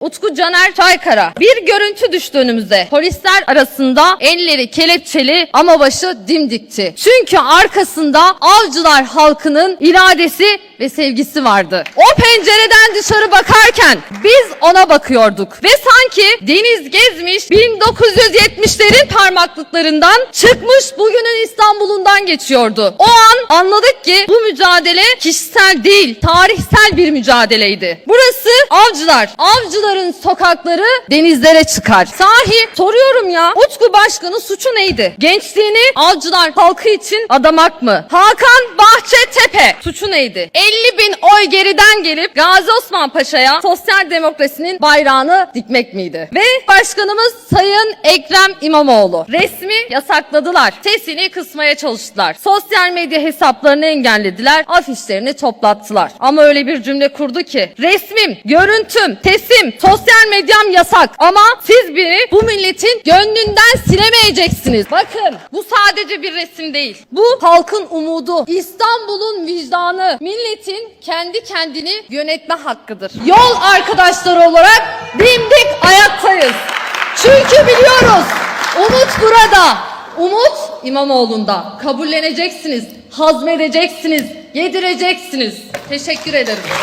Utku Caner Çaykara. Bir görüntü düştü önümüze. Polisler arasında elleri kelepçeli ama başı dimdikti. Çünkü arkasında avcılar halkının iradesi ve sevgisi vardı. O pencereden dışarı bakarken biz ona bakıyorduk. Ve sanki deniz gezmiş 1970'lerin parmaklıklarından çıkmış bugünün İstanbul'undan geçiyordu. O an anladık ki bu mücadele kişisel değil, tarihsel bir mücadeleydi. Burası avcılar. Avcıların sokakları denizlere çıkar. Sahi soruyorum ya Utku Başkan'ın suçu neydi? Gençliğini avcılar halkı için adamak mı? Hakan Bahçetepe suçu neydi? 50 bin oy geriden gelip Gazi Osman Paşa'ya sosyal demokrasinin bayrağını dikmek miydi? Ve başkanımız Sayın Ekrem İmamoğlu resmi yasakladılar. Sesini kısmaya çalıştılar. Sosyal medya hesaplarını engellediler. Afişlerini toplattılar. Ama öyle bir cümle kurdu ki resmim, görüntüm, sesim, sosyal medyam yasak. Ama siz beni bu milletin gönlünden silemeyeceksiniz. Bakın bu sadece bir resim değil. Bu halkın umudu. İstanbul'un vicdanı. Milletin kendi kendini yönetme hakkıdır. Yol arkadaşları olarak dimdik ayaktayız. Çünkü biliyoruz umut burada. Umut İmamoğlu'nda. Kabulleneceksiniz, hazmedeceksiniz, yedireceksiniz. Teşekkür ederim.